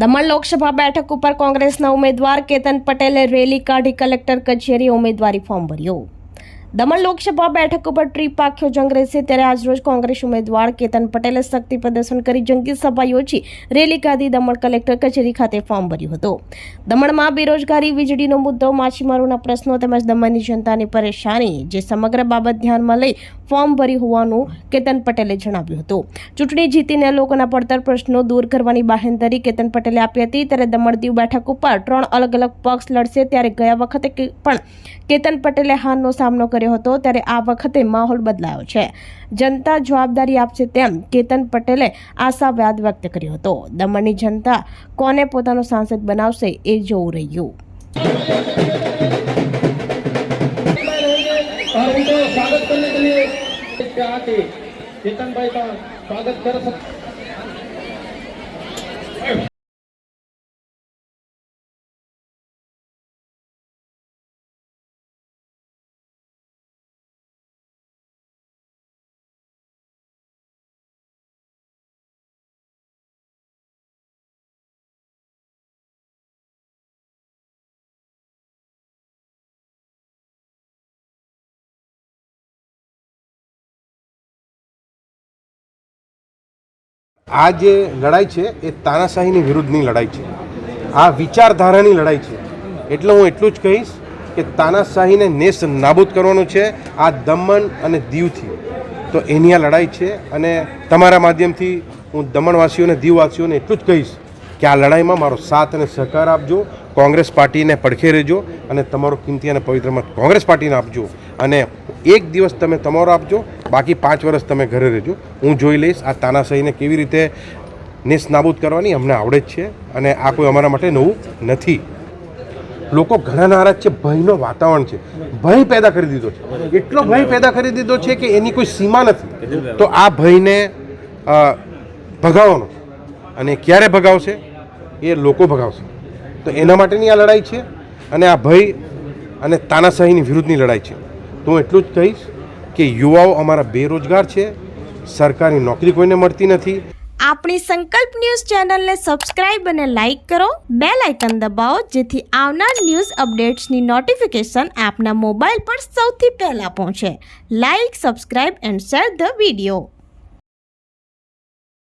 દમણ લોકસભા બેઠક ઉપર કોંગ્રેસના ઉમેદવાર કેતન પટેલે રેલી કાઢી કલેક્ટર કચેરી ઉમેદવારી ફોર્મ ભર્યું. દમણ લોકસભા બેઠક ઉપર ટ્રીપ આખ્યો જંગ રહેશે ત્યારે આજરોજ કોંગ્રેસ ઉમેદવાર કેતન પટેલે શક્તિ પ્રદર્શન કરી જંગી સભા યોજી રેલી કાઢી દમણ કલેક્ટર કચેરી ખાતે ફોર્મ ભર્યું હતું. દમણમાં બેરોજગારી, વીજળીનો મુદ્દો, માછીમારોના પ્રશ્નો તેમજ દમણની જનતાની પરેશાની, જે સમગ્ર બાબત ધ્યાનમાં લઈ ફોર્મ ભર્યું હોવાનું કેતન પટેલે જણાવ્યું હતું. ચૂંટણી જીતીને લોકોના પડતર પ્રશ્નો દૂર કરવાની બાહેંધરી કેતન પટેલે આપી હતી, ત્યારે દમણ દીવ બેઠક ઉપર ત્રણ અલગ અલગ પક્ષ લડશે ત્યારે ગયા વખતે પણ કેતન પટેલે હારનો સામનો કર્યો હતો ત્યારે આ વખતે માહોલ બદલાયો છે. જનતા જવાબદારી આપશે તેમ કેતન પટેલે આશાવાદ વ્યક્ત કર્યો હતો. દમણની જનતા કોને પોતાનો સાંસદ બનાવશે એ જોવું રહ્યું. और આ જે લડાઈ છે, એ તાનાશાહીની વિરુદ્ધની લડાઈ છે. આ વિચારધારાની લડાઈ છે. એટલે હું એટલું જ કહીશ કે તાનાશાહીને નેસ નાબૂદ કરવાનું છે આ દમણ અને દીવથી. તો એની આ લડાઈ છે અને તમારા માધ્યમથી હું દમણવાસીઓને, દીવવાસીઓને એટલું જ કહીશ કે આ લડાઈમાં મારો સાથ અને સહકાર આપજો, કોંગ્રેસ પાર્ટીને પડખે રહેજો અને તમારો કિંમતી અને પવિત્ર મત કોંગ્રેસ પાર્ટીને આપજો. અને એક દિવસ તમે તમારો આપજો બાકી પાંચ વર્ષ તમે ઘરે રહેજો. હું જોઈ લઈશ આ તાનાશાહીને કેવી રીતે નેસ નાબૂદ કરવાની, અમને આવડે જ છે અને આ કોઈ અમારા માટે નવું નથી. લોકો ઘણા નારાજ છે, ભયનો વાતાવરણ છે. ભય પેદા કરી દીધો છે. એટલો ભય પેદા કરી દીધો છે કે એની કોઈ સીમા નથી. તો આ ભયને ભગાવવાનો અને ક્યારે ભગાવશે? એ લોકો ભગાવશે. તો એના માટેની આ લડાઈ છે અને આ ભય અને તાનાશાહીની વિરુદ્ધની લડાઈ છે. તો હું એટલું જ કહીશ. કે યુવાઓ અમારા બેરોજગાર છે, સરકારી નોકરી કોઈને મળતી નથી. આપણી સંકલ્પ ન્યૂઝ ચેનલને સબસ્ક્રાઇબ અને લાઇક કરો. બે લાઇકન દબાવો, જેથી આવનાર ન્યૂઝ અપડેટ્સની નોટિફિકેશન આપના મોબાઈલ પર સૌથી પહેલા પહોંચે. Like, subscribe and share the video.